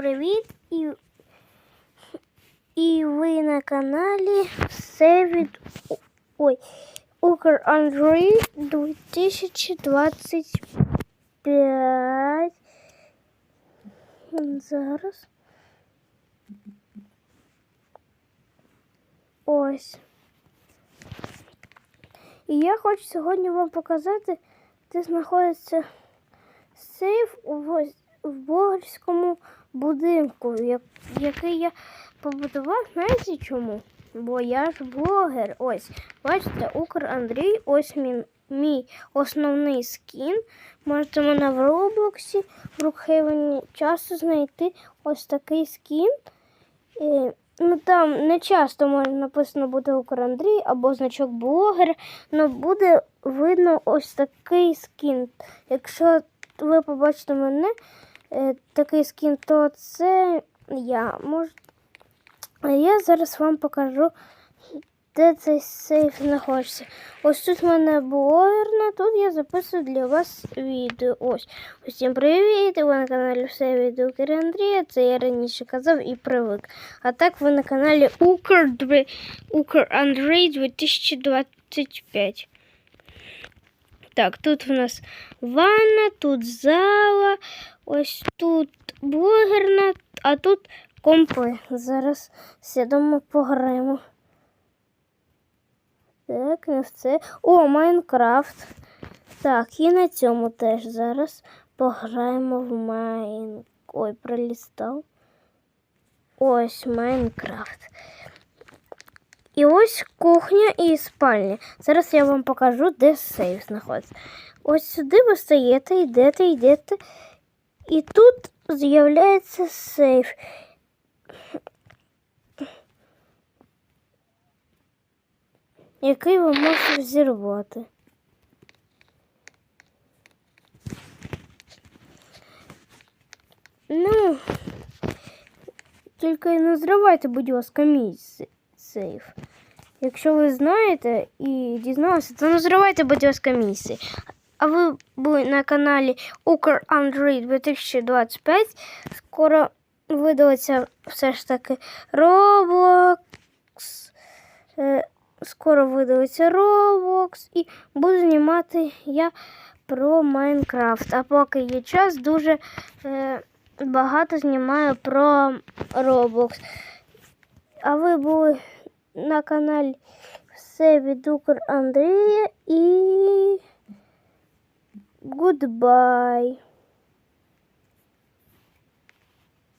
привіт! І, і ви на каналі все від ой, Укр Андрій 2025. Зараз. Ось. І я хочу сьогодні вам показати, де знаходиться сейф вось- в Богорському будинку, який я побудував, знаєте чому? Бо я ж блогер. Ось, бачите, Укр Андрій, ось мій, мій основний скін. Можете мене в Роблоксі, в Брукхейвені часто знайти ось такий скін. Е, Ну там не часто може написано буде Укр Андрій або значок блогер, але буде видно ось такий скін. Якщо ви побачите мене, такий скін, то це я. Мож... А я зараз вам покажу, де цей сейф знаходиться. Ось тут в мене блогерна, тут я записую для вас відео. Ось. Усім привіт! Ви на каналі все від Укр Андрія. Це я раніше казав і привик. А так ви на каналі Укр, Дві- Укр Андрій 2025. Так, тут в нас ванна, тут зала, ось тут блогерна, а тут компи. Зараз сідемо пограємо. Так, не в це. О, Майнкрафт. Так, і на цьому теж зараз пограємо в Майн. Ой, пролістав. Ось Майнкрафт. І ось кухня і спальня. Зараз я вам покажу, де сейф знаходиться. Ось сюди ви стаєте, йдете, йдете. І тут з'являється сейф. Який ви можете взірвати. Ну, тільки не зривайте, будь ласка, мій се- сейф. Якщо ви знаєте і дізналися, то не зривайте, будь ласка, місці. А ви були на каналі Укр Андрій 2025. Скоро видалиться все ж таки Roblox. Е, Скоро видалиться Roblox і буду знімати я про Майнкрафт. А поки є час, дуже е, багато знімаю про Roblox. А ви були на каналі все від Укр Андрія і Goodbye.